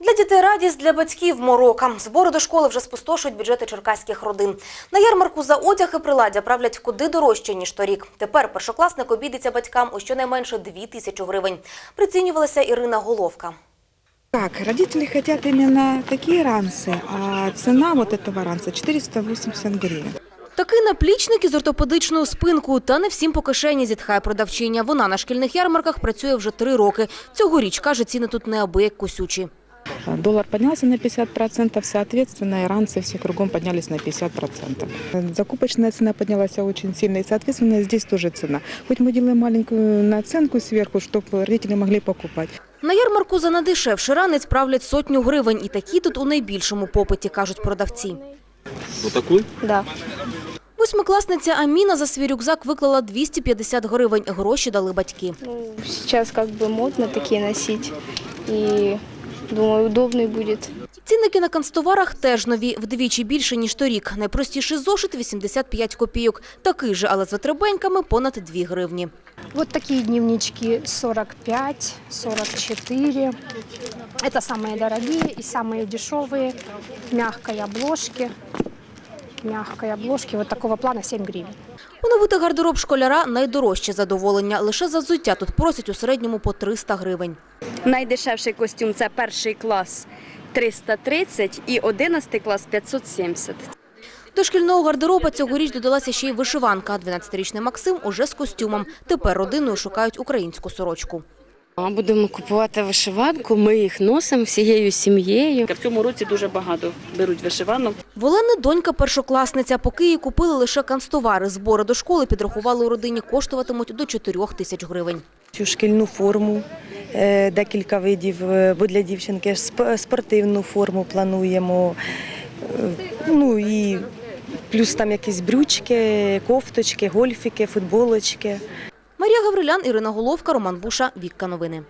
Для дітей радість, для батьків морока. Збори до школи вже спустошують бюджети черкаських родин. На ярмарку за одяг і приладдя правлять куди дорожче, ніж торік. Тепер першокласник обійдеться батькам у щонайменше 2 тисячі гривень. Прицінювалася Ірина Головка. Как? Родители хотят именно такие ранцы, а цена вот этого ранца 480 гривен. Такий наплічник із ортопедичною спинкою, та не всім по кишені зітхає продавчиня. Вона на шкільних ярмарках працює вже три роки. Цьогоріч, каже, ціни тут неабияк косючі. А Доллар поднялся на 50%, соответственно, и ранцы все кругом поднялись на 50%. Закупочная цена поднялась очень сильно, и, соответственно, здесь тоже цена. Хоть мы делаем маленькую наценку сверху, чтобы родители могли покупать. На ярмарку за надешевший ранець правлять сотню гривень. І такі тут у найбільшому попиті, кажуть продавці. Вот такой? Да. Восьмикласниця Аміна за свій рюкзак виклала 250 гривень. Гроші дали батьки. Ну, сейчас как бы модно такие носить. И думаю, удобный будет. Цінники на канцтоварах теж нові, вдвічі більше, ніж торік. Найпростіший зошит – 85 копійок. Такий же, але з витребеньками – понад 2 гривні. Вот такие дневнички 45, 44. Это самые дорогие и самые дешевые в мягкой обложке. Мягкой обложке вот такого плана 7 гривен. Оновити гардероб школяра – найдорожче задоволення. Лише за взуття тут просять у середньому по 300 гривень. Найдешевший костюм це перший клас 330 і 11 клас 570. До шкільного гардероба цьогоріч додалася ще й вишиванка. 12-річний Максим уже з костюмом. Тепер родиною шукають українську сорочку. А Будемо купувати вишиванку, ми їх носимо всією сім'єю. В цьому році дуже багато беруть вишиванок. В Олени донька першокласниця. Поки їй купили лише канцтовари. Збори до школи підрахували у родині коштуватимуть до 4 тисяч гривень. цю шкільну форму, е, декілька видів, е, бо для дівчинки спортивну форму плануємо. Е, Ну і плюс там якісь брючки, кофточки, гольфіки, футболочки. Марія Гаврилян, Ірина Головка, Роман Буша, Вікка Новини.